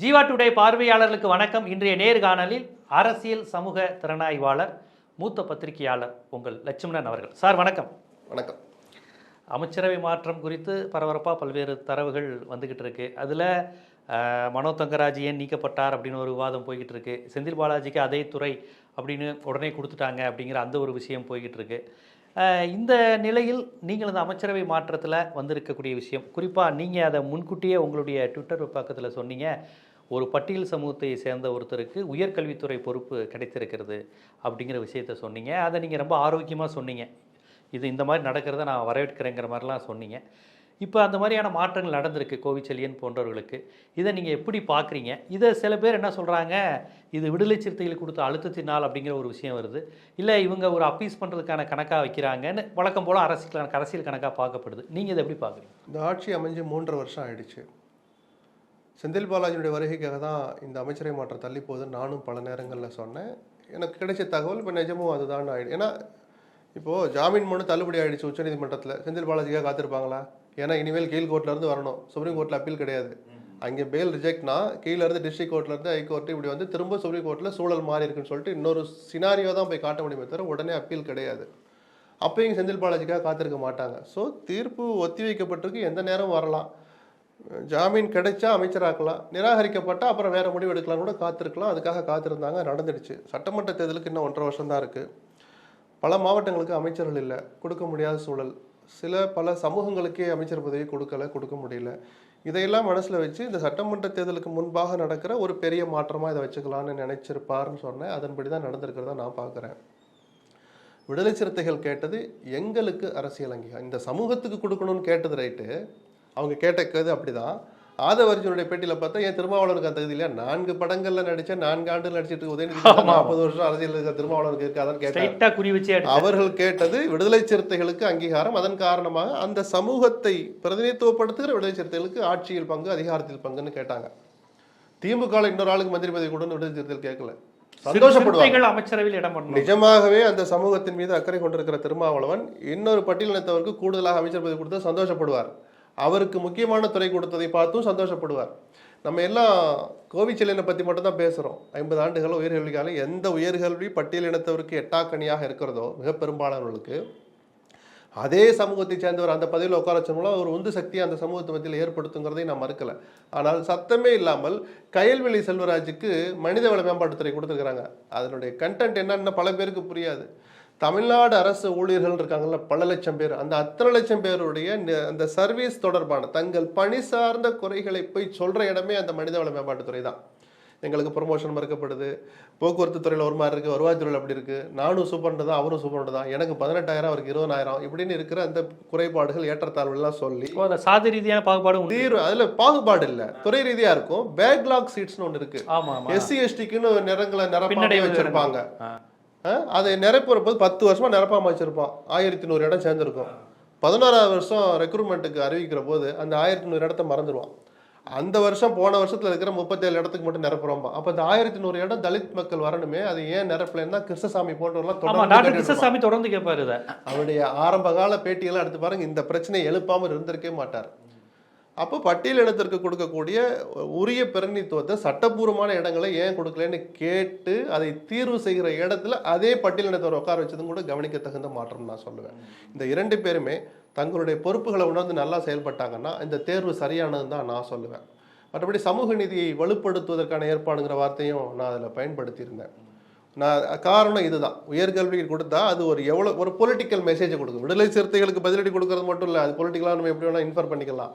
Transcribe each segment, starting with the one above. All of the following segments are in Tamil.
ஜீவா டுடே பார்வையாளர்களுக்கு வணக்கம். இன்றைய நேர்காணலில் அரசியல் சமூக திறனாய்வாளர் மூத்த பத்திரிகையாளர் உங்கள் லட்சுமணன் அவர்கள். சார் வணக்கம். வணக்கம். அமைச்சரவை மாற்றம் குறித்து பரபரப்பாக பல்வேறு தரவுகள் வந்துக்கிட்டு இருக்கு. அதில் மனோ தங்கராஜ் ஏன் நீக்கப்பட்டார் அப்படின்னு ஒரு விவாதம் போய்கிட்டு இருக்கு. செந்தில் பாலாஜிக்கு அதே துறை அப்படின்னு உடனே கொடுத்துட்டாங்க அப்படிங்கிற அந்த ஒரு விஷயம் போய்கிட்டு இருக்கு. இந்த நிலையில் நீங்கள் இந்த அமைச்சரவை மாற்றத்தில் வந்திருக்கக்கூடிய விஷயம் குறிப்பாக நீங்கள் அதை முன்கூட்டியே உங்களுடைய ட்விட்டர் பக்கத்தில் சொன்னீங்க. ஒரு பட்டியல் சமூகத்தை சேர்ந்த ஒருத்தருக்கு உயர்கல்வித்துறை பொறுப்பு கிடைத்திருக்கிறது அப்படிங்கிற விஷயத்த சொன்னீங்க. அதை நீங்கள் ரொம்ப ஆரோக்கியமாக சொன்னீங்க. இது இந்த மாதிரி நடக்கிறத நான் வரவேற்கிறேங்கிற மாதிரிலாம் சொன்னீங்க. இப்போ அந்த மாதிரியான மாற்றங்கள் நடந்திருக்கு கோவிச்செல்லியன் போன்றவர்களுக்கு. இதை நீங்கள் எப்படி பார்க்குறீங்க இதை சில பேர் என்ன சொல்கிறாங்க இது விடுதலை சிறுத்தைகளுக்கு கொடுத்த அழுத்தத்தினால் அப்படிங்கிற ஒரு விஷயம் வருது. இல்லை இவங்க ஒரு அப்பீஸ் பண்ணுறதுக்கான கணக்காக வைக்கிறாங்கன்னு வழக்கம் போல் அரசியல் அரசியல் கணக்காக பார்க்கப்படுது. நீங்கள் இதை எப்படி பார்க்குறீங்க இந்த ஆட்சி அமைஞ்சு மூன்று வருஷம் ஆயிடுச்சு. செந்தில் பாலாஜியுடைய வருகைக்காக தான் இந்த அமைச்சரை மாற்றம் தள்ளி போகுதுன்னு நானும் பல நேரங்களில் சொன்னேன். எனக்கு கிடைச்ச தகவல் இப்போ நிஜமும் அதுதான் ஆயிடு. ஏன்னா இப்போது ஜாமீன் மனு தள்ளுபடி ஆயிடுச்சு உச்சநீதிமன்றத்தில். செந்தில் பாலாஜிக்காக காத்திருப்பாங்களா? ஏன்னா இனிமேல் கீழ் கோர்ட்லேருந்து வரணும். சுப்ரீம் கோர்ட்டில் அப்பீல் கிடையாது. அங்கே பெயில் ரிஜெக்ட்னா கீழேருந்து டிஸ்ட்ரிக்ட் கோர்ட்ல இருந்து இப்படி வந்து திரும்ப சுப்ரீம் கோர்ட்டில் சூழல் மாறி இருக்குன்னு சொல்லிட்டு இன்னொரு சினாரியோ தான் போய் காட்ட முடியுமே தவிர உடனே அப்பீல் கிடையாது. அப்பயும் செந்தில் பாலாஜிக்காக காத்திருக்க மாட்டாங்க. ஸோ தீர்ப்பு ஒத்தி வைக்கப்பட்டிருக்கு. எந்த நேரம் வரலாம். ஜாமீன் கிடைச்சா அமைச்சராக்கலாம் நிராகரிக்கப்பட்டால் அப்புறம் வேறு முடிவு எடுக்கலாம் கூட காத்திருக்கலாம். அதுக்காக காத்திருந்தாங்க நடந்துடுச்சு. சட்டமன்ற தேர்தலுக்கு இன்னும் ஒன்றரை வருஷம் தான் இருக்குது பல மாவட்டங்களுக்கு அமைச்சர்கள் இல்லை. கொடுக்க முடியாத சூழல். சில பல சமூகங்களுக்கே அமைச்சர் பதவி கொடுக்கல கொடுக்க முடியல. இதையெல்லாம் மனசில் வச்சு இந்த சட்டமன்ற தேர்தலுக்கு முன்பாக நடக்கிற ஒரு பெரிய மாற்றமாக இதை வச்சுக்கலான்னு நினச்சிருப்பார்னு சொன்னேன். அதன்படி தான் நடந்திருக்கிறதா நான் பார்க்குறேன். விடுதலை சிறுத்தைகள் கேட்டது எங்களுக்கு அரசியல் அங்கீகாரம். இந்த சமூகத்துக்கு கொடுக்கணும்னு கேட்டது ரைட்டு. அவங்க கேட்டது அப்படிதான். ஆதவர்ஜனுடைய பேட்டியில பார்த்தா என் திருமாவளவனுக்கு அந்த தகுதி இல்லையா? நான்கு படங்கள்ல நடிச்ச நான்கு ஆண்டுகள் நடிச்சிட்டு உதயநிதி நாற்பது வருஷம் அரசியல் இருக்க திருமாவளவனுக்கு இருக்காதான்னு கேட்டாங்க அவர்கள் கேட்டது விடுதலை சிறுத்தைகளுக்கு அங்கீகாரம். அதன் காரணமாக அந்த சமூகத்தை பிரதிநிதித்துவப்படுத்துகிற விடுதலை சிறுத்தைகளுக்கு ஆட்சியில் பங்கு அதிகாரத்தில் பங்குன்னு கேட்டாங்க. திமுக இன்னொரு ஆளுக்கு மந்திரி பதவி கொடுன்னு விடுதலை சிறுத்தைகள் கேட்கல. சந்தோஷப்படுவாங்க. சிறுத்தைகள் அமைச்சரவையில் இடம் நிஜமாகவே அந்த சமூகத்தின் மீது அக்கறை கொண்டிருக்கிற திருமாவளவன் இன்னொரு பட்டியலினத்தவருக்கு கூடுதலாக அமைச்சர் பதவி கொடுத்து சந்தோஷப்படுவார். அவருக்கு முக்கியமான துறை கொடுத்ததை பார்த்தும் சந்தோஷப்படுவார். நம்ம எல்லாம் கோவிச்செல்லினை பற்றி மட்டும் தான் பேசுகிறோம் ஐம்பது ஆண்டுகள் உயர்கல்விக்கால எந்த உயர்கல்வி பட்டியலினத்தவருக்கு எட்டாக்கணியாக இருக்கிறதோ மிக பெரும்பாலானவர்களுக்கு அதே சமூகத்தை சேர்ந்தவர் அந்த பதவியில் உட்கார வச்ச மூலம் ஒரு உந்து சக்தியை அந்த சமூகத்து மத்தியில் ஏற்படுத்துங்கிறதை நான் மறுக்கலை. ஆனால் சத்தமே இல்லாமல் கயல்வெளி செல்வராஜுக்கு மனிதவள மேம்பாட்டுத்துறை கொடுத்துருக்குறாங்க. அதனுடைய கண்டென்ட் என்னன்னு பல பேருக்கு புரியாது. தமிழ்நாடு அரசு ஊழியர்கள் இருக்காங்கல்ல பல லட்சம் பேர். அந்த அத்தனை லட்சம் பேருடைய அந்த சர்வீஸ் தொடர்பான தங்கள் பணி சார்ந்த குறைகளை போய் சொல்ற இடமே அந்த மனிதவள மேம்பாட்டுத்துறை தான். எங்களுக்கு ப்ரொமோஷன் மறுக்கப்படுது. போக்குவரத்து துறையில் ஒரு மாதிரி இருக்குது வருவாய்த்துறையில் அப்படி இருக்குது நானும் சூப்பர்ண்டு தான் அவரும் சூப்பர்ண்டு தான் எனக்கு பதினெட்டாயிரம் அவருக்கு இருபதாயிரம் இப்படின்னு இருக்கிற அந்த குறைபாடுகள் ஏற்றத்தாழ்வுலாம் சொல்லி அந்த சாதி ரீதியான பாகுபாடு. தீர்வு அதில் பாகுபாடு இல்லை. துறை ரீதியா இருக்கும். பேக்லாக் சீட்ஸ்னு ஒன்று இருக்கு. ஆமா ஆமா. எஸ்சி எஸ்டிக்குன்னு நிறங்களை பின்னடைவு வச்சிருப்பாங்க. அதை நிரப்புற போது பத்து வருஷமா நிரப்பாம வச்சிருப்பான். ஆயிரத்தி நூறு இடம் சேர்ந்துருக்கும். பதினோராவது வருஷம் ரெக்ரூட்மெண்ட்டுக்கு அறிவிக்கிற போது அந்த ஆயிரத்தி நூறு இடத்த மறந்துடுவான் அந்த வருஷம் போன வருஷத்துல இருக்கிற முப்பத்தேழு இடத்துக்கு மட்டும் நிரப்புறோம்பா. அப்ப அந்த ஆயிரத்தி நூறு இடம் தலித் மக்கள் வரணுமே அது ஏன் நிரப்பலைன்னா கிருஷ்ணசாமி போன்றவர்லாம் தொடர்ந்து. கிருஷ்ணசாமி தொடர்ந்து கேட்பாரு இதை. அவருடைய ஆரம்ப கால பேட்டியெல்லாம் எடுத்து பாருங்க இந்த பிரச்சனையை எழுப்பாம இருந்திருக்கவே மாட்டார். அப்போ பட்டியலிடத்திற்கு கொடுக்கக்கூடிய உரிய பிரதிநிதித்துவத்தை சட்டப்பூர்வமான இடங்களை ஏன் கொடுக்கலன்னு கேட்டு அதை தீர்வு செய்கிற இடத்துல அதே பட்டியலினத்தவர் உட்கார வச்சதும் கூட கவனிக்க தகுந்த மாற்றம் நான் சொல்லுவேன். இந்த இரண்டு பேருமே தங்களுடைய பொறுப்புகளை உணர்ந்து நல்லா செயல்பட்டாங்கன்னா இந்த தேர்வு சரியானது தான் நான் சொல்லுவேன். மற்றபடி சமூக நீதியை வலுப்படுத்துவதற்கான ஏற்பாடுங்கிற வார்த்தையும் நான் அதில் பயன்படுத்தியிருந்தேன். நான் காரணம் இதுதான். உயர்கல்வி கொடுத்தா அது ஒரு எவ்வளோ ஒரு பொலிட்டிக்கல் மெசேஜை கொடுக்கும். விடுதலை சிறுத்தைகளுக்கு பதிலடி கொடுக்கறது மட்டும் இல்லை அது பொலிட்டிக்கலாக நம்ம எப்படி வேணால் இன்ஃபர் பண்ணிக்கலாம்.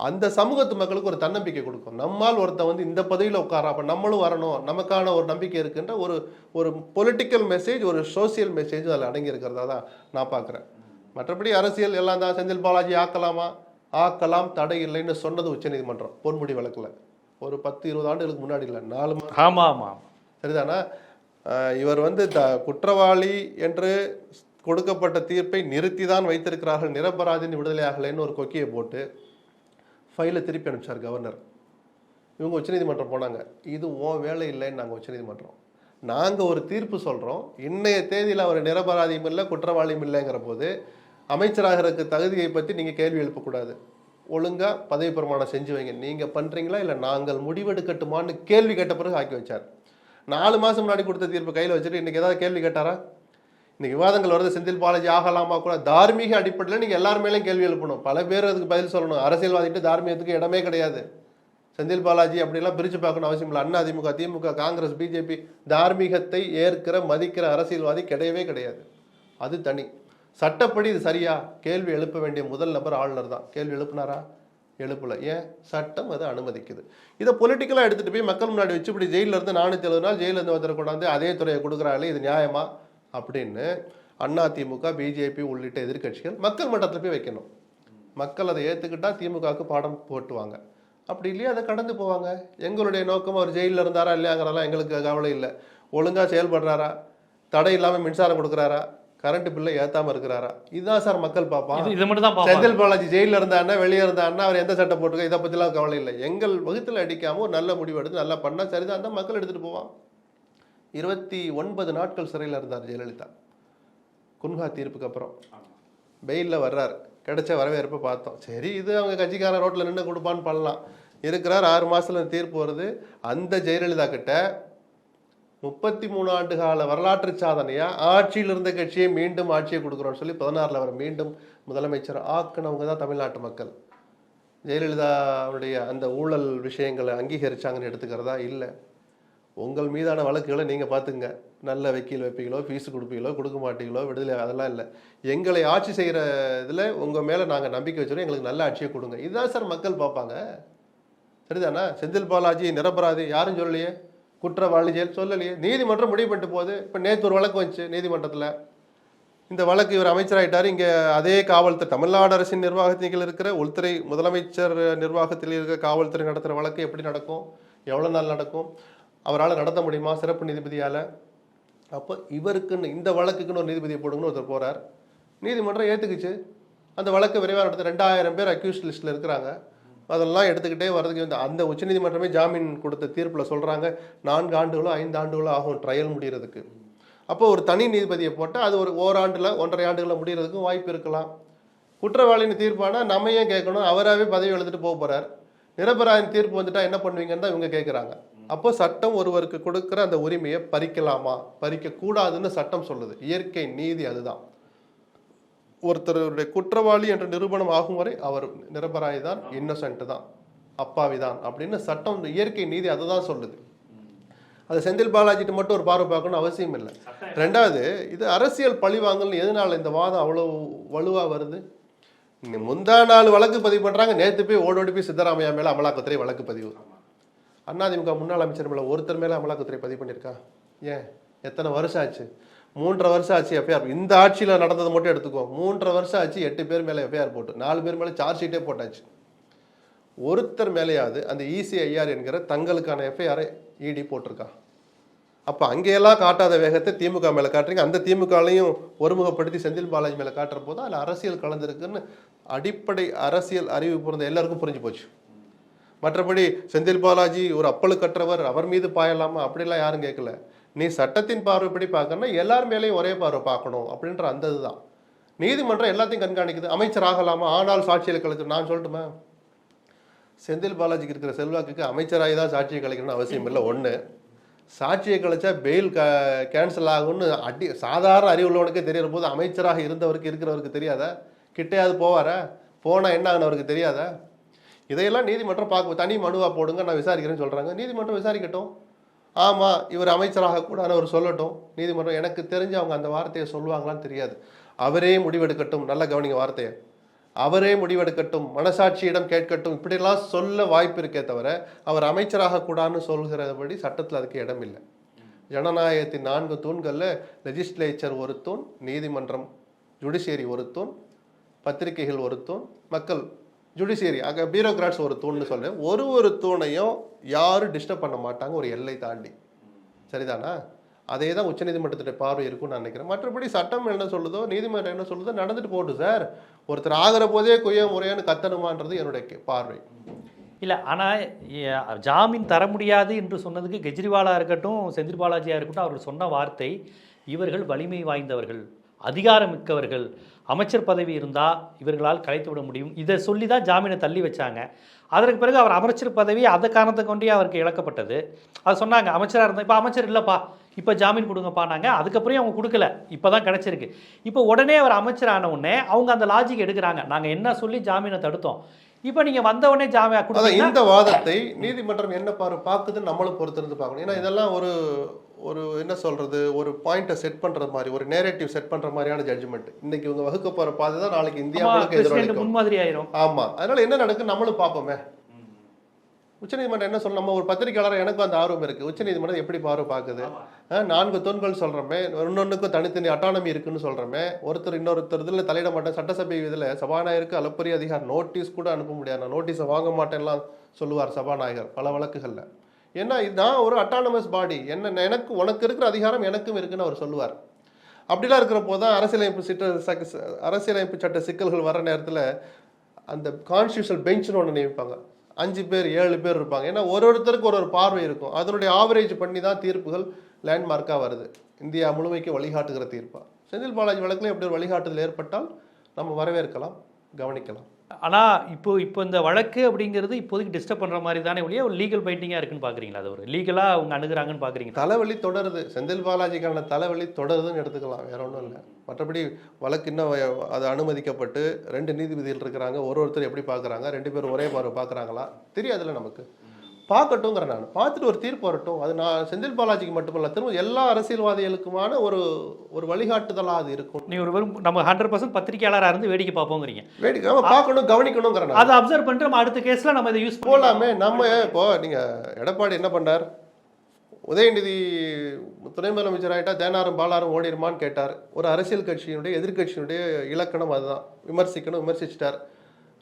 அந்த சமூகத்து மக்களுக்கு ஒரு தன்னம்பிக்கை கொடுக்கும். நம்மால் ஒருத்தன் வந்து இந்த பதவியில் உட்காரா அப்போ நம்மளும் வரணும். நமக்கான ஒரு நம்பிக்கை இருக்குன்ற ஒரு ஒரு பொலிட்டிக்கல் மெசேஜ் ஒரு சோசியல் மெசேஜ் அதில் அடங்கி இருக்கிறதா தான் நான் பார்க்குறேன். மற்றபடி அரசியல் எல்லாம் தான் செந்தில் பாலாஜி ஆக்கலாமா? ஆக்கலாம் தடை இல்லைன்னு சொன்னது உச்சநீதிமன்றம் பொன்முடி வழக்கில். ஒரு பத்து இருபது ஆண்டுகளுக்கு முன்னாடி இல்லை நாலு மா- ஆமா ஆமா சரிதானா? இவர் வந்து த குற்றவாளி என்று கொடுக்கப்பட்ட தீர்ப்பை நிறுத்தி தான் வைத்திருக்கிறார்கள் நிரபராதின் விடுதலையாகலைன்னு ஒரு கொக்கியை போட்டு ஃபைலை திருப்பி அனுப்பிச்சார் கவர்னர் இவங்க உச்சநீதிமன்றம் போனாங்க. இது ஓ வேலை இல்லைன்னு நாங்கள் உச்சநீதிமன்றம். நாங்கள் ஒரு தீர்ப்பு சொல்கிறோம் இன்றைய தேதியில் அவர் நிரபராதியும் இல்லை குற்றவாளியும் இல்லைங்கிற போது அமைச்சராகிறதுக்கு தகுதியை பற்றி நீங்கள் கேள்வி எழுப்பக்கூடாது. ஒழுங்காக பதவி பிரமாணம் செஞ்சு வைங்க. நீங்கள் பண்ணுறீங்களா இல்லை நாங்கள் முடிவெடுக்கட்டுமான்னு கேள்வி கேட்ட பிறகு ஆக்கி வச்சார். நாலு மாதம் முன்னாடி கொடுத்த தீர்ப்பு கையில் வச்சுட்டு இன்றைக்கி ஏதாவது கேள்வி கேட்டாரா? இன்னைக்கு விவாதங்கள் வருது செந்தில் பாலாஜி ஆகலாமா கூட தார்மீக அடிப்படையில் நீங்கள் எல்லார் மேலேயும் கேள்வி எழுப்பணும். பல பேர் அதுக்கு பதில் சொல்லணும். அரசியல்வாதிட்டு தார்மீகத்துக்கு இடமே கிடையாது. செந்தில் பாலாஜி அப்படிலாம் பிரிச்சு பார்க்கணும் அவசியம் இல்லை. அண்ணா திமுக திமுக காங்கிரஸ் பிஜேபி தார்மீகத்தை ஏற்கிற மதிக்கிற அரசியல்வாதி கிடையவே கிடையாது. அது தனி. சட்டப்படி இது சரியா? கேள்வி எழுப்ப வேண்டிய முதல் நபர் ஆளுநர் தான். கேள்வி எழுப்புனாரா? எழுப்பலை. ஏன்? சட்டம் அதை அனுமதிக்குது. இதை பொலிட்டிக்கலாக எடுத்துகிட்டு போய் மக்கள் முன்னாடி வச்சு இப்படி ஜெயிலிருந்து நானூற்றி எழுபது நாள் ஜெயிலில் இருந்து கொண்டாந்து அதே துறையை கொடுக்குறாங்களே இது நியாயமா? அப்படின்னு அண்ணா திமுக பிஜேபி உள்ளிட்ட எதிர்க்கட்சிகள் மக்கள் மன்றத்தில் போய் வைக்கணும். மக்கள் அதை ஏற்றுக்கிட்டா திமுகவுக்கு பாடம் போட்டுவாங்க. அப்படி இல்லையா? அதை கடந்து போவாங்க. எங்களுடைய நோக்கம் அவர் ஜெயிலில் இருந்தாரா இல்லையாங்கிறதெல்லாம் எங்களுக்கு கவலை இல்லை. ஒழுங்காக செயல்படுறாரா? தடை இல்லாமல் மின்சாரம் கொடுக்குறாரா? கரண்ட் பில்லை ஏத்தாம இருக்கிறாரா? இதுதான் சார் மக்கள் பார்ப்பான் இது- மட்டும் தான் செந்தில் பாலாஜி ஜெயிலில் இருந்தாருன்னா வெளியே இருந்தாருன்னா அவர் எந்த சட்டம் போட்டுக்க இதை பற்றிலாம் கவலை இல்லை. எங்கள் வகுத்தில் அடிக்காம ஒரு நல்ல முடிவு எடுத்து நல்லா பண்ணால் சரிதான். தான் மக்கள் எடுத்துகிட்டு போவான். இருபத்தி ஒன்பது நாட்கள் சிறையில் இருந்தார் ஜெயலலிதா. குன்ஹா தீர்ப்புக்கு அப்புறம். பெயிலில் வர்றார். கிடைச்ச வரவேற்பை பார்த்தோம். சரி இது அவங்க கட்சிக்காரன் ரோட்டில் நின்று கொடுப்பான்னு பண்ணலாம். இருக்கிறார் ஆறு மாதத்தில் தீர்ப்பு வருது. அந்த ஜெயலலிதா கிட்ட முப்பத்தி மூணு ஆண்டு கால வரலாற்று சாதனையாக ஆட்சியில் இருந்த கட்சியை மீண்டும் ஆட்சியை கொடுக்குறோம்னு சொல்லி பதினாறில் அவர் மீண்டும் முதலமைச்சர் ஆக்குனவங்க தான் தமிழ்நாட்டு மக்கள். ஜெயலலிதாவுடைய அந்த ஊழல் விஷயங்களை அங்கீகரிச்சாங்கன்னு எடுத்துக்கிறதா? இல்லை. உங்கள் மீதான வழக்குகளை நீங்கள் பார்த்துங்க. நல்ல வக்கீல் வைப்பீங்களோ ஃபீஸ் கொடுப்பீங்களோ கொடுக்க மாட்டீங்களோ விடுதலை அதெல்லாம் இல்லை. எங்களை ஆட்சி செய்கிற இதில் உங்கள் மேலே நாங்கள் நம்பிக்கை வச்சுருவோம் எங்களுக்கு நல்ல ஆட்சியை கொடுங்க. இதுதான் சார் மக்கள் பார்ப்பாங்க. சரிதானா? செந்தில் பாலாஜி நிரபராதி. யாரும் சொல்லலையே? குற்றவாளி செயல் சொல்லலையே? நீதிமன்றம் முடிவு போகுது. இப்போ நேற்று ஒரு வழக்கு வந்துச்சு நீதிமன்றத்தில். இந்த வழக்கு இவர் அமைச்சராகிட்டார் இங்கே அதே காவல்துறை தமிழ்நாடு அரசின் நிர்வாகத்தில் இருக்கிற உள்துறை முதலமைச்சர் நிர்வாகத்தில் இருக்கிற காவல்துறை நடத்துகிற வழக்கு எப்படி நடக்கும்? எவ்வளோ நாள் நடக்கும்? அவரால் நடத்த முடியுமா? சிறப்பு நீதிபதியால். அப்போ இவருக்குன்னு இந்த வழக்குக்குன்னு ஒரு நீதிபதியை போடுங்கன்னு ஒருத்தர் போகிறார் நீதிமன்றம் ஏற்றுக்குச்சு அந்த வழக்கு விரைவாக நடத்த ரெண்டாயிரம் பேர் அக்யூஸ்ட் லிஸ்ட்டில் இருக்கிறாங்க. அதெல்லாம் எடுத்துக்கிட்டே வர்றதுக்கு வந்து அந்த உச்சநீதிமன்றமே ஜாமீன் கொடுத்த தீர்ப்பில் சொல்கிறாங்க நான்கு ஆண்டுகளோ ஐந்து ஆண்டுகளோ ஆகும் ட்ரையல் முடிகிறதுக்கு அப்போ ஒரு தனி நீதிபதியை போட்டால் அது ஒரு ஓராண்டில் ஒன்றரை ஆண்டுகளில் முடிகிறதுக்கும் வாய்ப்பு இருக்கலாம். குற்றவாளியின் தீர்ப்பானா நம்ம ஏன் கேட்கணும்? அவராகவே பதவி எழுதிட்டு போக போகிறார் நிரபராயின் தீர்ப்பு வந்துட்டால் என்ன பண்ணுவீங்கன்னு தான் இவங்க கேட்குறாங்க அப்போ சட்டம் ஒருவருக்கு கொடுக்குற அந்த உரிமையை பறிக்கலாமா? பறிக்க கூடாதுன்னு சட்டம் சொல்லுது. இயற்கை நீதி அதுதான். ஒருத்தருடைய குற்றவாளி என்ற நிரூபணம் ஆகும் வரை அவர் நிரபராய் தான் இன்னசென்ட் தான் அப்பாவி தான் அப்படின்னு சட்டம் இயற்கை நீதி அதை தான் சொல்லுது. அது செந்தில் பாலாஜிட்டு மட்டும் ஒரு பார்வை பார்க்கணும் அவசியம் இல்லை. ரெண்டாவது இது அரசியல் பழிவாங்கல் எதனால இந்த வாதம் அவ்வளோ வலுவாக வருது? முந்தா நாள் வழக்கு பதிவு பண்ணுறாங்க நேற்று போய் ஓடோடி போய் சித்தராமையா மேலே அமலாக்கத்துறை வழக்கு பதிவு. அதிமுக முன்னாள் அமைச்சர் மேலே ஒருத்தர் மேலே அமலாக்கத்துறை பதிவு பண்ணியிருக்கா? ஏன்? எத்தனை வருஷம் ஆச்சு? மூன்றரை வருஷம் ஆச்சு எஃப்ஐஆர் இந்த ஆட்சியில் நடந்ததை மட்டும் எடுத்துக்கோ. மூன்றரை வருஷம் ஆச்சு எட்டு பேர் மேலே எஃப்ஐஆர் போட்டு. நாலு பேர் மேலே சார்ஜ் ஷீட்டே போட்டாச்சு. ஒருத்தர் மேலேயாவது அந்த இசிஐஆர் என்கிற தங்களுக்கான எஃப்ஐஆரை இடி போட்டிருக்கா? அப்போ அங்கேயெல்லாம் காட்டாத வேகத்தை திமுக மேலே காட்டுறீங்க. அந்த திமுகலையும் ஒருமுகப்படுத்தி செந்தில் பாலாஜி மேலே காட்டுற போது? அதில் அரசியல் கலந்துருக்குன்னு அடிப்படை அரசியல் அறிவு பிறந்த எல்லாருக்கும் புரிஞ்சு போச்சு. மற்றபடி செந்தில் பாலாஜி ஒரு அப்பழுக்கற்றவர் அவர் மீது பாயலாமா அப்படிலாம் யாரும் கேட்கல. நீ சட்டத்தின் பார்வைப்படி பார்க்கணும்னா எல்லார் மேலேயும் ஒரே பார்வை பார்க்கணும் அப்படின்ற அந்த இதுதான். நீதிமன்றம் எல்லாத்தையும் கண்காணிக்குது. அமைச்சர் ஆகலாமா? ஆனால் சாட்சியில் கழிச்சு நான் சொல்லட்டுமா? செந்தில் பாலாஜிக்கு இருக்கிற செல்வாக்குக்கு அமைச்சராகி தான் சாட்சியை கலைக்கணும்னு அவசியம் இல்லை. ஒன்று சாட்சியை கழிச்சா பெயில் க கேன்சல் ஆகும்னு அடி சாதாரண அறிவுள்ளவனுக்கே தெரியற போது அமைச்சராக இருந்தவருக்கு இருக்கிறவருக்கு தெரியாதா? கிட்டையாவது போவாரா? போனால் என்ன ஆகுனவருக்கு தெரியாதா? இதையெல்லாம் நீதிமன்றம் பார்க்க தனி மனுவாக போடுங்க நான் விசாரிக்கிறேன்னு சொல்கிறாங்க நீதிமன்றம் விசாரிக்கட்டும். ஆமாம் இவர் அமைச்சராக கூடாது அவர் சொல்லட்டும். நீதிமன்றம் எனக்கு தெரிஞ்சு அவங்க அந்த வார்த்தையை சொல்லுவாங்களான்னு தெரியாது. அவரே முடிவெடுக்கட்டும். நல்ல கவனிங்க வார்த்தையை. அவரே முடிவெடுக்கட்டும். மனசாட்சியிடம் கேட்கட்டும். இப்படிலாம் சொல்ல வாய்ப்பு இருக்கே தவிர அவர் அமைச்சராக கூடான்னு சொல்கிறபடி சட்டத்தில் அதுக்கு இடம் இல்லை. ஜனநாயகத்தின் நான்கு தூண்களில் லெஜிஸ்லேச்சர் ஒரு தூண் நீதிமன்றம் ஜுடிஷியரி ஒரு தூண் பத்திரிகைகள் ஒரு தூண் மக்கள் ஜுடிஷியரி அங்கே பியூரோக்ராட்ஸ் ஒரு தூண்னு சொல்கிறேன் ஒரு ஒரு தூணையும் யாரும் டிஸ்டர்ப் பண்ண மாட்டாங்க ஒரு எல்லை தாண்டி. சரிதானா? அதே தான் உச்சநீதிமன்றத்துடைய பார்வை இருக்கும்னு நான் நினைக்கிறேன். மற்றபடி சட்டம் என்ன சொல்லுதோ நீதிமன்றம் என்ன சொல்லுதோ நடந்துட்டு போட்டு சார். ஒருத்தர் ஆகிற போதே கொய்ய முறையான்னு கத்தணுமான்றது என்னுடைய பார்வை. இல்லை ஆனால் ஜாமீன் தர முடியாது என்று சொன்னதுக்கு கெஜ்ரிவாலாக இருக்கட்டும் செந்தில் பாலாஜியாக இருக்கட்டும் அவர்கள் சொன்ன வார்த்தை இவர்கள் வலிமை வாய்ந்தவர்கள். அதிகாரம் மிக்கவர்கள் அமைச்சர் பதவி இருந்தால் இவர்களால் கலைத்து விட முடியும். இதை சொல்லி தான் ஜாமீனை தள்ளி வச்சாங்க. அதற்கு பிறகு அவர் அமைச்சர் பதவி அந்த காரணத்தை கொண்டே அவருக்கு இழக்கப்பட்டது. அது சொன்னாங்க அமைச்சராக இருந்தால் இப்போ அமைச்சர் இல்லைப்பா இப்போ ஜாமீன் கொடுங்கப்பானாங்க அதுக்கப்புறம் அவங்க கொடுக்கல? இப்போ தான் கிடச்சிருக்கு. இப்போ உடனே அவர் அமைச்சர் ஆன உடனே அவங்க அந்த லாஜிக் எடுக்கிறாங்க. நாங்கள் என்ன சொல்லி ஜாமீனை தடுத்தோம்? இப்போ நீங்கள் வந்த உடனே ஜாமீன் அதான் கொடுத்தீங்கன்னா இந்த வாதத்தை நீதிமன்றம் என்ன பாரு பார்க்குதுன்னு நம்மளும் பொறுத்திருந்து பார்க்கணும். ஏன்னா இதெல்லாம் ஒரு ஒரு என்ன சொல்றது ஒரு பாயிண்ட்டை செட் பண்ற மாதிரி ஒரு நேரேட்டிவ் செட் பண்ற மாதிரியான ஜட்ஜ்மெண்ட் இன்னைக்கு இவங்க வகுக்க போற பாதை தான் நாளைக்கு இந்தியா முழுக்க பிரசிடென்ட் எதிரொலிக்கும். முன்மாதிரி ஆயிரும் ஆமா அதனால என்ன நடக்கு நம்மளும் பார்ப்போமே. உச்சநீதிமன்றம் என்ன சொல்ல நம்ம ஒரு பத்திரிக்கையாளர் எனக்கும் அந்த ஆர்வம் இருக்கு. உச்சநீதிமன்றம் எப்படி பார்வை பார்க்குது? ஆ, நான்கு தூண்கள் சொல்கிறோமே இன்னொன்றுக்கும் தனித்தனி அட்டானமி இருக்குன்னு சொல்கிறோமே ஒருத்தர் இன்னொருத்தர் இதில் தலையிட மாட்டேன் சட்டசபை இதில் சபாநாயகருக்கு அளப்பரிய அதிகாரம் நோட்டீஸ் கூட அனுப்ப முடியாது. நான் நோட்டீஸை வாங்க மாட்டேன்லாம் சொல்லுவார் சபாநாயகர் பல வழக்குகளில். ஏன்னா இதுதான் ஒரு அட்டானமஸ் பாடி என்ன எனக்கு உனக்கு இருக்கிற அதிகாரம் எனக்கும் இருக்குன்னு அவர் சொல்லுவார். அப்படிலாம் இருக்கிறப்போ தான் அரசியலமைப்பு சிட்ட அரசியலமைப்பு சட்ட சிக்கல்கள் வர நேரத்தில் அந்த கான்ஸ்டியூஷன் பெஞ்ச்னு ஒன்று நியமிப்பாங்க. அஞ்சு பேர் ஏழு பேர் இருப்பாங்க. ஏன்னா ஒரு ஒருத்தருக்கு ஒரு ஒரு பார்வை இருக்கும். அதனுடைய ஆவரேஜ் பண்ணி தான் தீர்ப்புகள் லேண்ட்மார்க்காக வருது. இந்தியா முழுமைக்கு வழிகாட்டுகிற தீர்ப்பாக செந்தில் பாலாஜி வழக்கில் எப்படி ஒரு வழிகாட்டுதல் ஏற்பட்டால் நம்ம வரவேற்கலாம் கவனிக்கலாம். ஆனால் இப்போ இப்போ இந்த வழக்கு அப்படிங்கிறது இப்போதைக்கு டிஸ்டர்ப் பண்ணுற மாதிரி தானே ஒழிய ஒரு லீகல் பைண்டிங்காக இருக்குன்னு பார்க்குறீங்களா அது ஒரு லீகலாக அவங்க அணுகுறாங்கன்னு பார்க்குறீங்க தலைவலி தொடருது. செந்தில் பாலாஜிக்கான தலைவலி தொடருதுன்னு எடுத்துக்கலாம். வேற ஒன்றும் இல்லை. மற்றபடி வழக்கு இன்னும் அது அனுமதிக்கப்பட்டு ரெண்டு நீதிபதிகள் இருக்கிறாங்க. ஒரு ஒருத்தர் எப்படி பார்க்குறாங்க ரெண்டு பேரும் ஒரே பார்வை பார்க்குறாங்களா தெரியாதுல்ல நமக்கு. பார்க்கட்டுங்கிற நான். பார்த்துட்டு ஒரு தீர்ப்பு வரட்டும். அது நான் செந்தில் பாலாஜிக்கு மட்டுமல்ல திரும்ப எல்லா அரசியல்வாதிகளுக்குமான ஒரு ஒரு வழிகாட்டுதலாக அது இருக்கும். நீ ஒரு வெறும் நம்ம ஹண்ட்ரட் பர்சன்ட் பத்திரிகையாளராக இருந்து வேடிக்கை பார்ப்போங்கிறீங்க. வேடிக்கை நம்ம பார்க்கணும் கவனிக்கணுங்கிற அதை அப்சர்வ் பண்ணிட்டு நம்ம அடுத்த கேஸில் நம்ம இதை யூஸ் போலாமே நம்ம இப்போ நீங்க எடப்பாடி என்ன பண்ணார்? உதயநிதி துணை முதலமைச்சர் ஆயிட்டா தேனாரும் பாலாரும் ஓடிருமான்னு கேட்டார். ஒரு அரசியல் கட்சியினுடைய எதிர்க்கட்சியினுடைய இலக்கணம் அதுதான். விமர்சிக்கணும் விமர்சிச்சிட்டார்.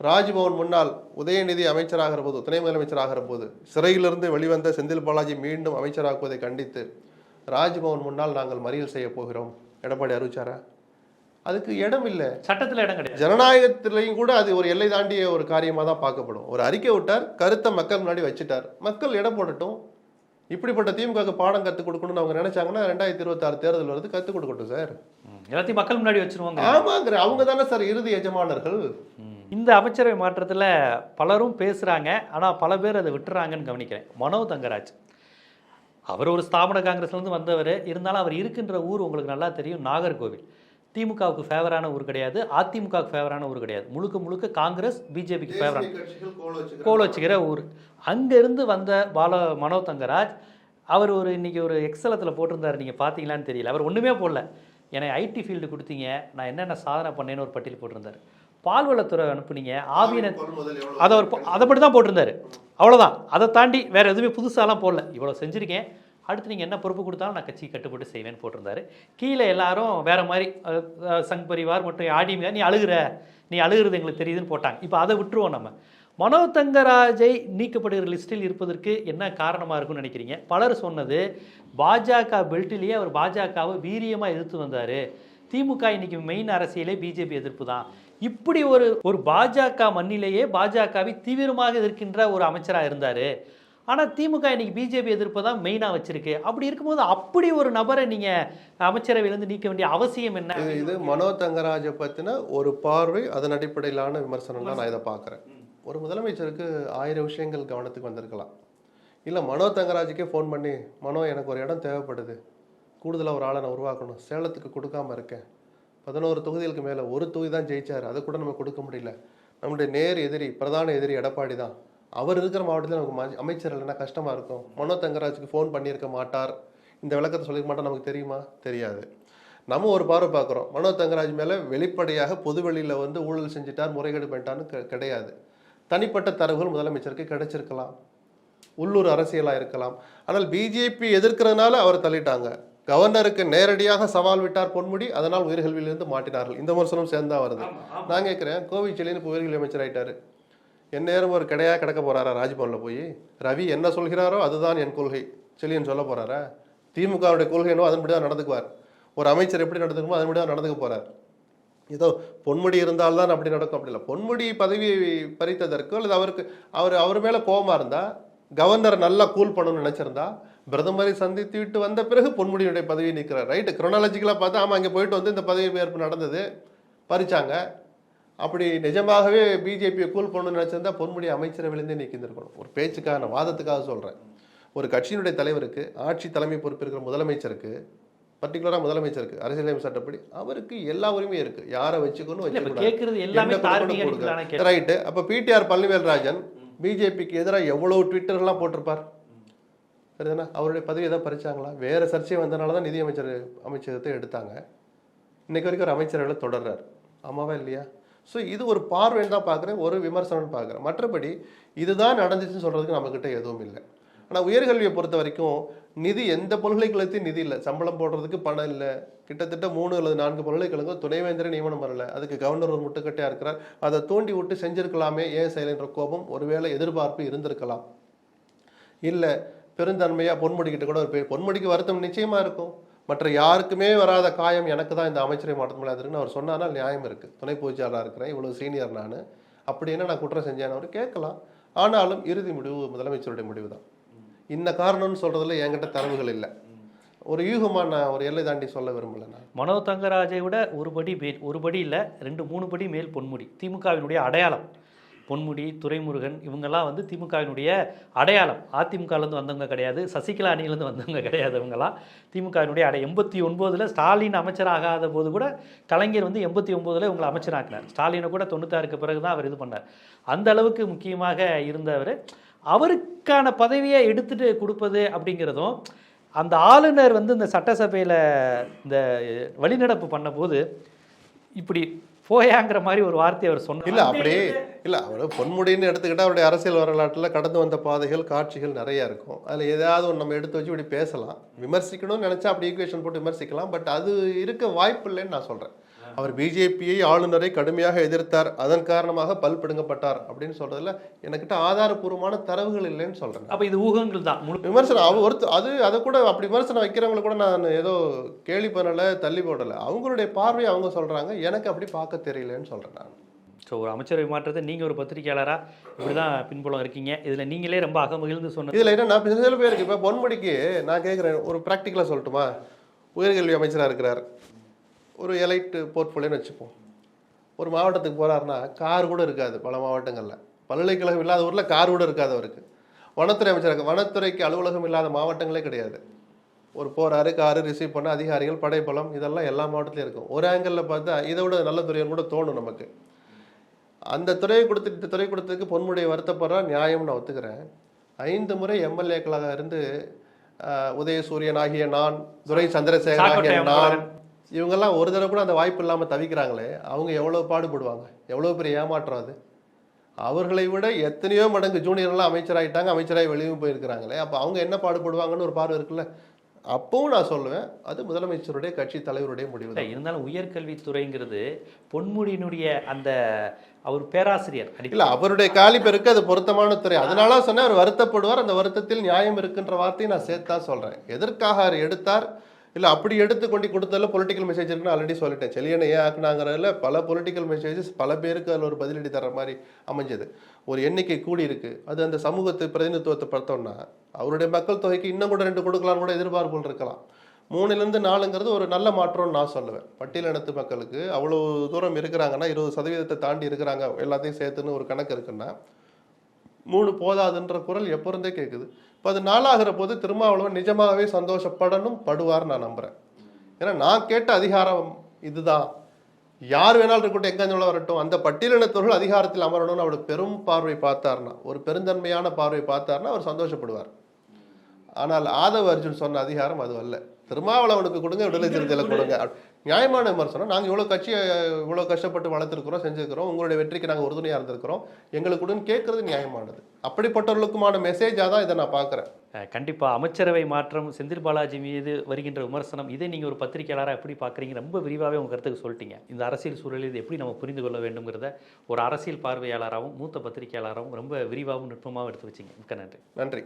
ராஜ்பவன் முன்னாள் உதயநிதி அமைச்சராகிற போது துணை முதலமைச்சர் ஆகிற போது சிறையிலிருந்து வெளிவந்த செந்தில் பாலாஜி மீண்டும் அமைச்சராக்குவதை கண்டித்து ராஜ்பவன் முன்னால் நாங்கள் மறியல் செய்ய போகிறோம். எடப்பாடி அறிவிச்சாரா? அதுக்கு இடம் இல்லை. சட்டத்தில் இடம் கிடையாது. ஜனநாயகத்திலையும் கூட அது ஒரு எல்லை தாண்டிய ஒரு காரியமாக தான் பார்க்கப்படும். ஒரு அறிக்கை விட்டார் கருத்தை மக்கள் முன்னாடி வச்சுட்டார். மக்கள் இடம் போடட்டும். இப்படிப்பட்ட திமுக பாடம் கற்றுக் கொடுக்கணும்னு அவங்க நினைச்சாங்கன்னா ரெண்டாயிரத்தி இருபத்தாறு தேர்தல் வருது கற்றுக் கொடுக்கட்டும் சார். எல்லாத்தையும் மக்கள் முன்னாடி வச்சிருவாங்க. ஆமாங்கிற அவங்க தானே சார் இறுதி எஜமானர்கள். இந்த அமைச்சரவை மாற்றத்தில் பலரும் பேசுகிறாங்க ஆனால் பல பேர் அதை விட்டுறாங்கன்னு கவனிக்கிறேன். மனோ தங்கராஜ். அவர் ஒரு ஸ்தாபன காங்கிரஸ்லேருந்து வந்தவர். இருந்தாலும் அவர் இருக்கின்ற ஊர் உங்களுக்கு நல்லா தெரியும் நாகர்கோவில். திமுகவுக்கு ஃபேவரான ஊர் கிடையாது. அதிமுகவுக்கு ஃபேவரான ஊர் கிடையாது. முழுக்க முழுக்க காங்கிரஸ் பிஜேபிக்கு ஃபேவரான கோல் வச்சுக்கிற ஊர். அங்கேருந்து வந்த பால மனோ தங்கராஜ் அவர் ஒரு இன்னைக்கு ஒரு எக்ஸலத்தில் போட்டிருந்தார். நீங்கள் பார்த்தீங்களான்னு தெரியல. அவர் ஒன்றுமே போடல. என்னை ஐடி ஃபீல்டு கொடுத்தீங்க. நான் என்னென்ன சாதனை பண்ணேன்னு ஒரு பட்டியல் போட்டிருந்தார். பால்வளத்துறை அனுப்புனீங்க. ஆவியன அதை ஒரு அதை மட்டும் தான் போட்டிருந்தாரு. அவ்வளோதான் அதை தாண்டி வேற எதுவுமே புதுசாலாம் போடல. இவ்வளோ செஞ்சுருக்கேன். அடுத்து நீங்கள் என்ன பொறுப்பு கொடுத்தாலும் நான் கட்சி கட்டுப்பட்டு செய்வேன்னு போட்டிருந்தாரு. கீழே எல்லாரும் வேற மாதிரி சங் பரிவார் மற்றும் ஆடிமியா நீ அழுகிற நீ அழுகுறது எங்களுக்கு தெரியுதுன்னு போட்டாங்க. இப்போ அதை விட்டுருவோம் நம்ம. மனோ தங்கராஜை நீக்கப்படுகிற லிஸ்டில் இருப்பதற்கு என்ன காரணமாக இருக்கும்னு நினைக்கிறீங்க? பலர் சொன்னது பாஜக பெல்ட்டிலேயே அவர் பாஜகவை வீரியமாக எதிர்த்து வந்தார். திமுக இன்னைக்கு மெயின் அரசியலே பிஜேபி எதிர்ப்பு தான். இப்படி ஒரு ஒரு பாஜக மண்ணிலேயே பாஜகவை தீவிரமாக எதிர்க்கின்ற ஒரு அமைச்சராக இருந்தார். ஆனால் திமுக இன்றைக்கி பிஜேபி எதிர்ப்பு தான் மெயினாக வச்சுருக்கு. அப்படி இருக்கும்போது அப்படி ஒரு நபரை நீங்கள் அமைச்சரவையிலேருந்து நீக்க வேண்டிய அவசியம் என்ன? இது மனோ தங்கராஜை பற்றின ஒரு பார்வை அதன் அடிப்படையிலான விமர்சனம் தான் நான் இதை பார்க்குறேன். ஒரு முதலமைச்சருக்கு ஆயிரம் விஷயங்கள் கவனத்துக்கு வந்திருக்கலாம். இல்லை மனோ தங்கராஜுக்கே ஃபோன் பண்ணி மனோ எனக்கு ஒரு இடம் தேவைப்படுது. கூடுதலாக ஒரு ஆளை நான் உருவாக்கணும். சேலத்துக்கு கொடுக்காம இருக்கேன். பதினோரு தொகுதிகளுக்கு மேலே ஒரு தொகுதி தான் ஜெயிச்சார். அதை கூட நம்ம கொடுக்க முடியல. நம்முடைய நேர் எதிரி பிரதான எதிரி எடப்பாடி தான். அவர் இருக்கிற மாவட்டத்தில் நமக்கு அமைச்சர் இல்லைன்னா கஷ்டமாக இருக்கும். மனோ தங்கராஜுக்கு ஃபோன் பண்ணியிருக்க மாட்டார். இந்த விளக்கத்தை சொல்லியிருக்க மாட்டார். நமக்கு தெரியுமா? தெரியாது. நம்ம ஒரு பார்வை பார்க்குறோம். மனோ தங்கராஜ் மேலே வெளிப்படையாக பொதுவெளியில் வந்து ஊழல் செஞ்சிட்டார் முறைகேடு பண்ணிட்டான்னு கிடையாது. தனிப்பட்ட தரவுகள் முதலமைச்சருக்கு கிடைச்சிருக்கலாம். உள்ளூர் அரசியலாக இருக்கலாம். ஆனால் பிஜேபி எதிர்க்கிறதுனால அவர் தள்ளிட்டாங்க. கவர்னருக்கு நேரடியாக சவால் விட்டார் பொன்முடி. அதனால் உயிர்கல்வியிலிருந்து மாட்டினார்கள். இந்த விமர்சனம் சேர்ந்தா வருது. நான் கேட்குறேன் கோவிச்செலின்னு இப்போ உயிர்கல்வி அமைச்சர் ஆயிட்டாரு. என் நேரம் ஒரு கிடையாக கிடக்க போறாரா ராஜ்பவனில் போய்? ரவி என்ன சொல்கிறாரோ அதுதான் என் கொள்கை. செலியன் சொல்ல போகிறாரா திமுகவுடைய கொள்கை என்னவோ அதன்படி தான் நடந்துக்குவார். ஒரு அமைச்சர் எப்படி நடந்துக்குமோ அதன்படி தான் நடந்துக்க போகிறார் ஏதோ பொன்முடி இருந்தால்தான் அப்படி நடக்கும். அப்படி இல்லை. பொன்முடி பதவி பறித்ததற்கு அல்லது அவருக்கு அவர் அவர் மேலே கோபமாக இருந்தால் கவர்னர் நல்லா கூல் பண்ணணும்னு நினச்சிருந்தா பிரதமரை சந்தித்து விட்டு வந்த பிறகு பொன்முடியுடைய பதவியை நிற்கிறார் ரைட்டு. குரோனாலஜிக்கலாக பார்த்தா ஆமாம் அங்கே போயிட்டு வந்து இந்த பதவி ஏற்பு நடந்தது. பறிச்சாங்க. அப்படி நிஜமாகவே பிஜேபியை கூல் பண்ணணும்னு நினச்சிருந்தா பொன்முடி அமைச்சரவையிலேருந்தே நீக்கியிருந்திருக்கணும் ஒரு பேச்சுக்காக நான் வாதத்துக்காக சொல்கிறேன் ஒரு கட்சியினுடைய தலைவருக்கு ஆட்சி தலைமை பொறுப்பு இருக்கிற முதலமைச்சருக்கு பர்டிகுலராக முதலமைச்சருக்கு அரசியலமைப்பு சட்டப்படி அவருக்கு எல்லா உரிமையும் இருக்கு. யாரை வச்சுக்கணும். கேள்வி. ரைட்டு அப்போ பிடிஆர் பழனிவேல்ராஜன் பிஜேபிக்கு எதிராக எவ்வளோ ட்விட்டர்லாம் போட்டிருப்பார்? சரிதானே? அவருடைய பதவி எதாவது பறிச்சாங்களா? வேற சர்ச்சை வந்தனால தான் நிதியமைச்சர் அமைச்சகத்தை எடுத்தாங்க. இன்னைக்கு வரைக்கும் ஒரு அமைச்சரவையில் தொடர்றார். ஆமாவா இல்லையா? ஸோ இது ஒரு பார்வைன்னு தான் பார்க்குறேன் ஒரு விமர்சனம்னு பார்க்குறேன். மற்றபடி இதுதான் நடந்துச்சுன்னு சொல்கிறதுக்கு நம்மக்கிட்ட எதுவும் இல்லை. ஆனால் உயர்கல்வியை பொறுத்த வரைக்கும் நிதி எந்த பல்கலைக்கழகத்தையும் நிதி இல்லை? சம்பளம் போடுறதுக்கு பணம் இல்லை. கிட்டத்தட்ட மூணு அல்லது நான்கு பல்கலைக்கழகம் துணைவேந்தரை நியமனம் வரல. அதுக்கு கவர்னர் ஒரு முட்டுக்கட்டையாக இருக்கிறார். அதை தூண்டி விட்டு செஞ்சிருக்கலாமே ஏன் செய்யலைன்ற கோபம் ஒருவேளை எதிர்பார்ப்பு இருந்திருக்கலாம். இல்லை பெருந்தன்மையாக பொன்முடிக்கிட்ட கூட ஒரு பேர் பொன்முடிக்கு வருத்தம் நிச்சயமாக இருக்கும். மற்ற யாருக்குமே வராத காயம் எனக்கு தான் இந்த அமைச்சரை மாற்றம் இருக்குன்னு அவர் சொன்னால் நியாயம் இருக்குது துணை பொதுச்சாளராக இருக்கிறேன் இவ்வளோ சீனியர் நான். அப்படி என்ன நான் குற்றம் செஞ்சேன்னு அவர் கேட்கலாம். ஆனாலும் இறுதி முடிவு முதலமைச்சருடைய முடிவு தான். இந்த காரணம்னு சொல்கிறதுல என்கிட்ட தரவுகள் இல்லை. ஒரு யூகமாக நான் ஒரு எல்லை தாண்டி சொல்ல விரும்பலை நான். மனோ தங்கராஜை விட ஒரு படி மேல் ஒரு படி இல்லை ரெண்டு மூணு படி மேல் பொன்முடி திமுகவினுடைய அடையாளம். பொன்முடி துரைமுருகன் இவங்கெல்லாம் வந்து திமுகவினுடைய அடையாளம். அதிமுகலேருந்து வந்தவங்க கிடையாது. சசிகலா அணியிலேருந்து வந்தவங்க கிடையாது இவங்கெல்லாம். திமுகவினுடைய அடை எண்பத்தி ஒன்பதில் ஸ்டாலின் அமைச்சராகாத போது கூட கலைஞர் வந்து எண்பத்தி ஒம்போதில் இவங்களை அமைச்சராக்கினார். ஸ்டாலினை கூட தொண்ணூத்தாறுக்கு பிறகு தான் அவர் இது பண்ணார். அந்த அளவுக்கு முக்கியமாக இருந்தவர். அவருக்கான பதவியை எடுத்துட்டு கொடுப்பது அப்படிங்கிறதும் அந்த ஆளுநர் வந்து இந்த சட்டசபையில் இந்த வழிநடப்பு பண்ணபோது இப்படி போயாங்கிற மாதிரி ஒரு வார்த்தையை அவர் சொன்னார். இல்லை அப்படியே இல்லை அவர் பொன்முடின்னு எடுத்துக்கிட்டால் அவருடைய அரசியல் வரலாற்றில் கடந்து வந்த பாதைகள் காட்சிகள் நிறைய இருக்கும். அதில் ஏதாவது ஒன்று நம்ம எடுத்து வச்சு இப்படி பேசலாம். விமர்சிக்கணும்னு நினச்சா அப்படி ஈக்குவேஷன் போட்டு விமர்சிக்கலாம். பட் அது இருக்க வாய்ப்பு இல்லைன்னு நான் சொல்கிறேன் அவர் பிஜேபியை ஆளுநரை கடுமையாக எதிர்த்தார். அதன் காரணமாக பல் பிடுங்கப்பட்டார் அப்படின்னு சொல்றதுல எனக்கிட்ட ஆதாரபூர்வமான தரவுகள் இல்லைன்னு சொல்றேன். அப்போ இது ஊகங்கள் தான். விமர்சனம் அவ ஒருத்த அது அதை கூட அப்படி விமர்சனம் வைக்கிறவங்கள கூட நான் ஏதோ கேலி பண்ணலை தள்ளி போடலை. அவங்களுடைய பார்வையை அவங்க சொல்றாங்க. எனக்கு அப்படி பார்க்க தெரியலன்னு சொல்றேன் நான். ஸோ ஒரு அமைச்சரவை மாற்றத்தை நீங்கள் ஒரு பத்திரிகையாளராக இப்படி தான் பின்புலம் இருக்கீங்க. இதில் நீங்களே ரொம்ப அகமகிழ்ந்து சொன்னது இதுல என்ன நான் சில பேருக்கு இப்போ பொன்முடிக்கு நான் கேட்குறேன் ஒரு ப்ராக்டிக்கலாக சொல்லட்டுமா? உயர்கல்வி அமைச்சராக இருக்கிறார். ஒரு எலைட் போர்ட்ஃபோலியோன்னு வச்சுப்போம். ஒரு மாவட்டத்துக்கு போறாருன்னா கார் கூட இருக்காது பல மாவட்டங்களில். பல்கலைக்கழகம் இல்லாத ஊரில் கார் கூட இருக்காது அவருக்கு. வனத்துறை அமைச்சராக வனத்துறைக்கு அலுவலகம் இல்லாத மாவட்டங்களே கிடையாது. ஒரு போறாரு காரு ரிசீவ் பண்ண அதிகாரிகள் படைப்பலம் இதெல்லாம் எல்லா மாவட்டத்திலையும் இருக்கும். ஒரு ஆங்கிளில் பார்த்தா இதை விட நல்ல துறைன்னு கூட தோணும் நமக்கு. அந்த துறையை கொடுத்துட்டு இந்த துறை கொடுத்ததுக்கு பொன்முடியை வருத்தப்படுறா? நியாயம் நான் ஒத்துக்கிறேன். ஐந்து முறை எம்எல்ஏக்களாக இருந்து உதயசூரியன் ஆகிய நான் துரை சந்திரசேகர் ஆகிய நான். இவங்கெல்லாம் ஒரு தடவை கூட அந்த வாய்ப்பு இல்லாமல் தவிக்கிறாங்களே அவங்க எவ்வளோ பாடுபடுவாங்க? எவ்வளோ பெரிய ஏமாற்றம் அது? அவர்களை விட எத்தனையோ மடங்கு ஜூனியர்லாம் அமைச்சராயிட்டாங்க அமைச்சராகி வெளியும் போயிருக்கிறாங்களே அப்போ அவங்க என்ன பாடுபடுவாங்கன்னு ஒரு பார்வை இருக்குல்ல? அப்பவும் நான் சொல்லுவேன் அது முதலமைச்சருடைய கட்சி தலைவருடைய முடிவு இருந்தாலும் உயர்கல்வித்துறைங்கிறது பொன்முடியினுடைய அந்த அவர் பேராசிரியர் இல்ல அவருடைய காலிபருக்கு அது பொருத்தமான துறை. அதனால சொன்னேன் அவர் வருத்தப்படுவார் அந்த வருத்தத்தில் நியாயம் இருக்குன்ற வார்த்தையை நான் சேர்த்து தான் சொல்றேன். எதற்காக அவர் எடுத்தார்? இல்லை அப்படி எடுத்து கொண்டு கொடுத்ததில் பொலிட்டிக்கல் மெசேஜ் இருக்குன்னு ஆல்ரெடி சொல்லிட்டேன். செலியனை ஏன் ஆக்குனாங்கிறதுல பல பொலிட்டிக்கல் மெசேஜஸ் பல பேருக்கு அதில் ஒரு பதிலடி தர மாதிரி அமைஞ்சது. ஒரு எண்ணிக்கை கூடி இருக்கு. அது அந்த சமூகத்தை பிரதிநிதித்துவத்தை பார்த்தோம்னா அவருடைய மக்கள் தொகைக்கு இன்னும் கூட ரெண்டு கொடுக்கலாம்னு கூட எதிர்பார்ப்புகள் இருக்கலாம். மூணுலேருந்து நாலுங்கிறது ஒரு நல்ல மாற்றம்னு நான் சொல்லுவேன். பட்டியலினத்து மக்களுக்கு அவ்வளோ தூரம் இருக்கிறாங்கன்னா இருபது சதவீதத்தை தாண்டி இருக்கிறாங்க எல்லாத்தையும் சேர்த்துன்னு ஒரு கணக்கு இருக்குன்னா மூணு போதாதுன்ற குரல் எப்போ இருந்தே கேட்குது இப்போ அது நாளாகிற போது திருமாவளவன் நிஜமாகவே சந்தோஷப்படணும் படுவார் நான் நம்புகிறேன் ஏன்னா நான் கேட்ட அதிகாரம் இதுதான். யார் வேணாலும் இருக்கட்டும் எங்கே இருந்தாலும் வரட்டும் அந்த பட்டியலினத்தவர்கள் அதிகாரத்தில் அமரணும்னு அவர் பெரும் பார்வை பார்த்தார்னா ஒரு பெருந்தன்மையான பார்வை பார்த்தார்னா அவர் சந்தோஷப்படுவார். ஆனால் ஆதவ அர்ஜுன் சொன்ன அதிகாரம் அது அல்ல. திருமாவளவனுக்கு கொடுங்க விடுதலை சிறுத்தையில் கொடுங்க. நியாயமான விமர்சனம். நாங்கள் இவ்வளோ கட்சியை இவ்வளோ கஷ்டப்பட்டு வளர்த்துருக்குறோம் செஞ்சுருக்கிறோம். உங்களுடைய வெற்றிக்கு நாங்கள் உறுதுணையாக இருந்திருக்கிறோம். எங்களுக்கு கொடுன்னு கேட்கறது நியாயமானது. அப்படிப்பட்டவர்களுக்குமான மெசேஜாக தான் இதை நான் பார்க்குறேன். அஹ் கண்டிப்பா. அமைச்சரவை மாற்றம் செந்தில் பாலாஜி மீது வருகின்ற விமர்சனம் இதை நீங்க ஒரு பத்திரிகையாளராக எப்படி பார்க்குறீங்க ரொம்ப விரிவாகவே உங்க கருத்துக்கு சொல்லிட்டீங்க. இந்த அரசியல் சூழலில் இது எப்படி நம்ம புரிந்து கொள்ள வேண்டும்ங்கிறத ஒரு அரசியல் பார்வையாளராகவும் மூத்த பத்திரிகையாளராகவும் ரொம்ப விரிவாகவும் நுட்பமாகவும் எடுத்து வச்சிங்க. மிக்க நன்றி. நன்றி.